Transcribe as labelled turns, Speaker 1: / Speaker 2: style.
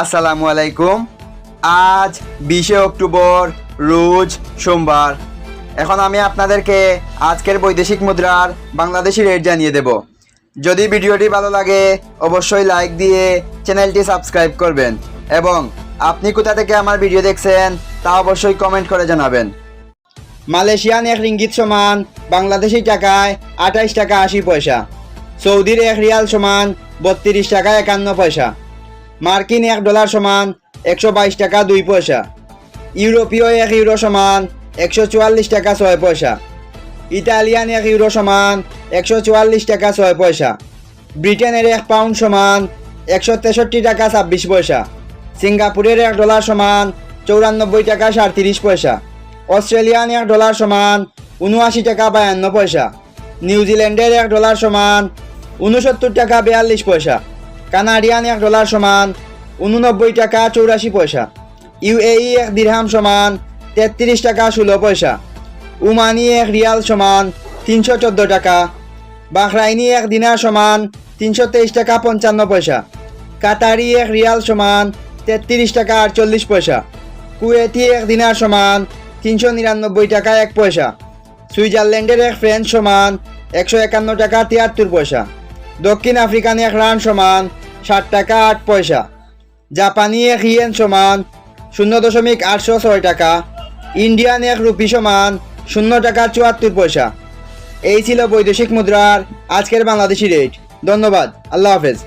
Speaker 1: আসসালামু আলাইকুম। আজ বিশে অক্টোবর, রোজ সোমবার। এখন আমি আপনাদেরকে আজকের বৈদেশিক মুদ্রার বাংলাদেশি রেট জানিয়ে দেব। যদি ভিডিওটি ভালো লাগে, অবশ্যই লাইক দিয়ে চ্যানেলটি সাবস্ক্রাইব করবেন এবং আপনি কোথা থেকে আমার ভিডিও দেখছেন, তা অবশ্যই কমেন্ট করে জানাবেন। মালয়েশিয়ান এক রিঙ্গিত সমান বাংলাদেশি টাকায় আঠাইশ টাকা আশি পয়সা। সৌদির এক রিয়াল সমান বত্রিশ টাকা একান্ন পয়সা। মার্কিন এক ডলার সমান একশো বাইশ টাকা দুই পয়সা। ইউরোপীয় এক ইউরো সমান একশো চুয়াল্লিশ টাকা ছয় পয়সা। ইতালিয়ান এক ইউরো সমান একশো চুয়াল্লিশ টাকা ছয় পয়সা। ব্রিটেনের এক পাউন্ড সমান একশো তেষট্টি টাকা ছাব্বিশ পয়সা। সিঙ্গাপুরের এক ডলার সমান চৌরানব্বই টাকা সাঁত্রিশ পয়সা। অস্ট্রেলিয়ান এক ডলার সমান উনআশি টাকা বায়ান্ন পয়সা। নিউজিল্যান্ডের এক ডলার সমান উনসত্তর টাকা বিয়াল্লিশ পয়সা। কানাডিয়ান এক ডলার সমান উননব্বই টাকা চৌরাশি পয়সা। ইউএই এক দিরহাম সমান তেত্রিশ টাকা ষোলো পয়সা। উমানি এক রিয়াল সমান তিনশো চোদ্দ টাকা। বাহরাইনি এক দিনার সমান তিনশো তেইশ টাকা পঞ্চান্ন পয়সা। কাতারি এক রিয়াল সমান তেত্রিশ টাকা আটচল্লিশ পয়সা। কুয়েতি এক দিনার সমান তিনশো নিরানব্বই টাকা এক পয়সা। সুইজারল্যান্ডের এক ফ্রেঞ্চ সমান একশো একান্ন টাকা তিয়াত্তর পয়সা। দক্ষিণ আফ্রিকান এক রান সমান ষাট টাকা আট পয়সা। জাপানি এক ইয়েন সমান শূন্য দশমিক আটশো ছয় টাকা। ইন্ডিয়ান এক রুপি সমান শূন্য টাকা চুয়াত্তর পয়সা। এই ছিল বৈদেশিক মুদ্রার আজকের বাংলাদেশি রেট। ধন্যবাদ। আল্লাহ হাফেজ।